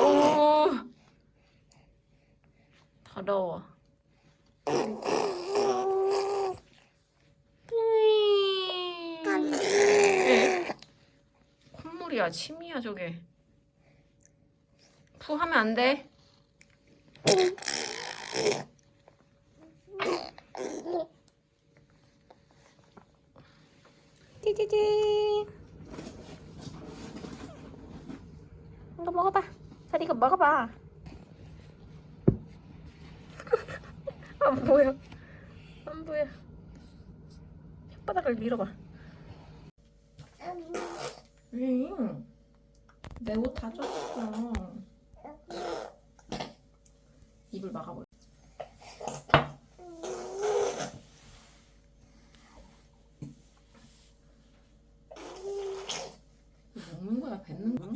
오. 더러워. 음. 콧물이야, 침이야, 저게. 푸 하면 안 돼. 띠디디. 이거 먹어봐 자리 이거 먹어봐 안 보여 안 보여 혓바닥을 밀어봐 응. 내옷 다 젖었어. 입을 막아버려. 먹는 거야, 뱉는 거야?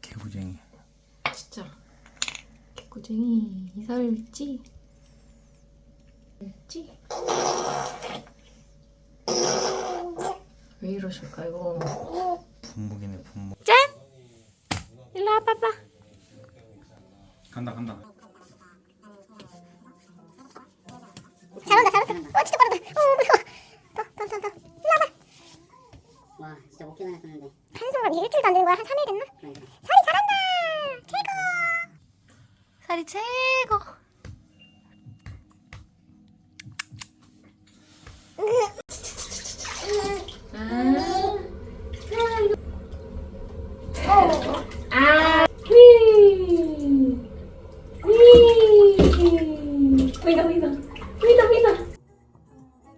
개구쟁이. 진짜. 개구쟁이 이살지. 지. 왜 이러실까요? 분무기네 분무. 일로 와 봐봐. 간다 간다. 잘한다 잘한다 어 진짜 빠르다 어 무서워 더더더더 와 진짜 먹기만 했었는데 한순간 이게 일주일도 안 되는 거야 한 3일 됐나? 그러니까 살이 잘한다 최고 살이 최고.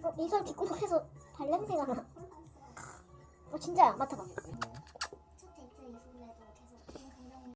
어, 이설 뒷구멍에서 발냄새가 나 어, 진짜야 맡아봐